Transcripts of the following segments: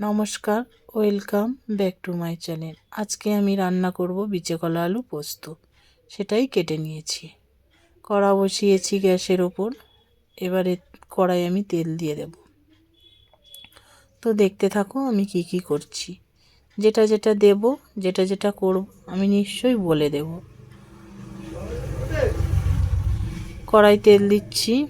নমস্কার, welcome back to my channel. আজকে আমি রান্না করব বিচে কলা আলু পোস্ত। সেটাই কেটে নিয়েছি। কড়া বসিয়েছি গ্যাসের ওপর। এবারে কড়াই আমি তেল দিয়ে দেব। তো দেখতে থাকো আমি কি কি করছি। যেটা যেটা দেব, যেটা যেটা করব, আমি নিশ্চয়ই বলে দেব। কড়াই তেল দিচ্ছি।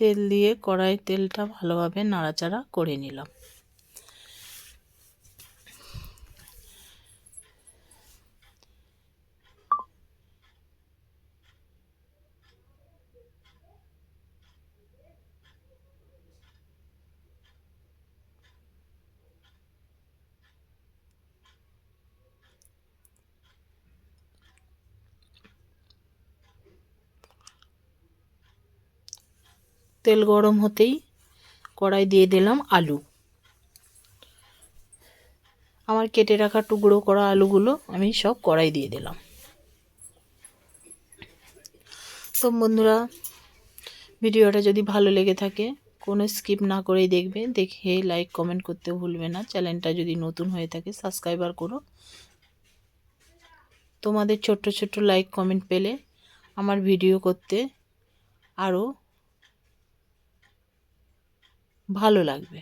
তেল দিয়ে কড়াই তেলটা ভালোভাবে নাড়াচাড়া করে নিলাম। তেল গরম হতেই কড়াই দিয়ে দিলাম আলু। আমার কেটে রাখা টুকরো করা আলুগুলো আমি সব কড়াই দিয়ে দিলাম। তো বন্ধুরা, ভিডিওটা যদি ভালো লেগে থাকে, কোনো স্কিপ না করেই দেখবে, দেখে লাইক, কমেন্ট করতে ভুলবে না। চ্যানেলটা যদি নতুন হয়ে থাকে, সাবস্ক্রাইবার করো। তোমাদের ছোট্ট ছোট্ট লাইক, কমেন্ট পেলে আমার ভিডিও করতে আরও ভালো লাগবে।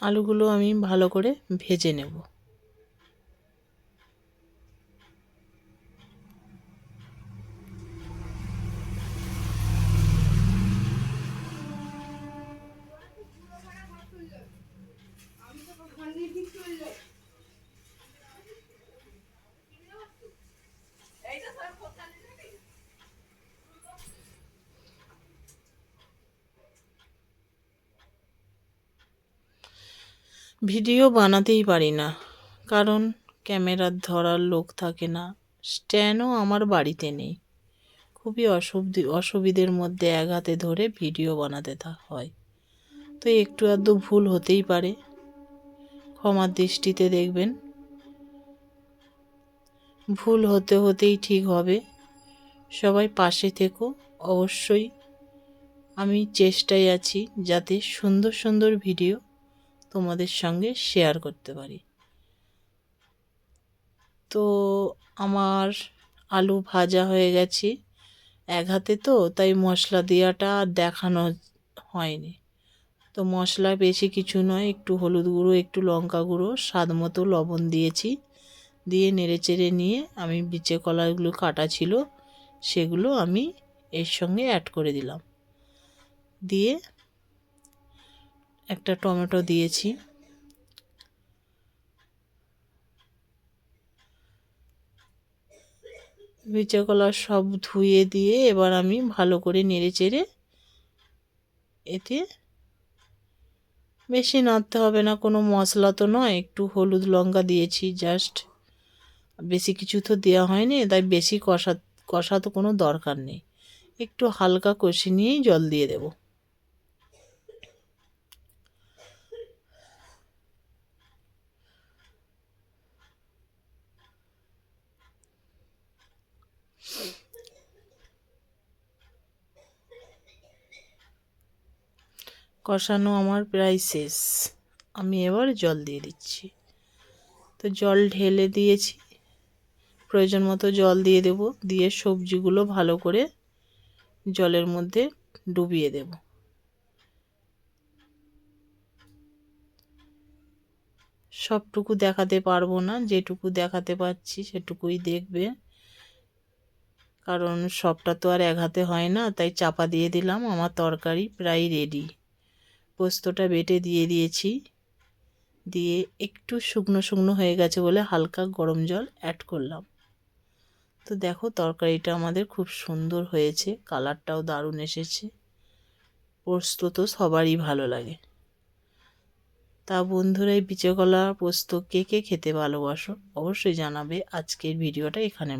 আলুগুলো আমি ভালো করে ভেজে নেব। ভিডিও বানাতেই পারি না। কারণ ক্যামেরার ধরার লোক থাকে না। স্ট্যান্ডও আমার বাড়িতে নেই। খুবই অসুবিধে, অসুবিধের মধ্যে এক হাতে ধরে ভিডিও বানাতে হয়। তো একটু আধটু ভুল হতেই পারে। ক্ষমার দৃষ্টিতে দেখবেন। ভুল হতে হতেই ঠিক হবে। সবাই পাশে থেকো। অবশ্যই আমি চেষ্টায় আছি যাতে সুন্দর সুন্দর ভিডিও তোমাদের সঙ্গে শেয়ার করতে পারি। তো আমার আলু ভাজা হয়ে গেছে এক হাতে তো, তাই মশলা দেওয়াটা দেখানো হয়নি। তো মশলা বেশি কিছু নয়, একটু হলুদ গুঁড়ো, একটু লঙ্কা গুঁড়ো, স্বাদ মতো লবণ দিয়েছি। দিয়ে নেড়ে চেড়ে নিয়ে আমি বিচে কলাগুলো কাটা ছিল, সেগুলো আমি এর সঙ্গে অ্যাড করে দিলাম। দিয়ে একটা টমেটো দিয়েছি। বিচে কলা সব ধুয়ে দিয়ে এবার আমি ভালো করে নেড়ে চেড়ে এতে বেশি নাড়তে হবে না, কোনো মশলা তো নয়, একটু হলুদ লঙ্কা দিয়েছি জাস্ট বেশি কিছু তো দেওয়া হয়নি, তাই বেশি কষা কষা তো কোনো দরকার নেই। একটু হালকা কষি নিয়েই জল দিয়ে দেবো। কষানো আমার প্রায় শেষ। আমি এবার জল দিয়ে দিচ্ছি। তো জল ঢেলে দিয়েছি। প্রয়োজন মতো জল দিয়ে দেব। দিয়ে সবজিগুলো ভালো করে জলের মধ্যে ডুবিয়ে দেব। সবটুকু দেখাতে পারব না। যেটুকু দেখাতে পাচ্ছি সেটুকুই দেখবে। কারণ সবটা তো আর এক হাতে হয় না, তাই চাপা দিয়ে দিলাম। আমার তরকারি প্রায় রেডি পোস্তটা বেটে দিয়ে দিয়েছি। দিয়ে একটু শুকনো শুকনো হয়ে গেছে বলে হালকা গরম জল অ্যাড করলাম। তো দেখো তরকারিটা আমাদের খুব সুন্দর হয়েছে কালারটাও দারুণ এসেছে। পোস্ত তো সবারই ভালো লাগে। তা বন্ধুরা, এই বিচে কলা পোস্ত কে কে খেতে ভালোবাসো অবশ্যই জানাবে আজকের ভিডিওটা এখানে।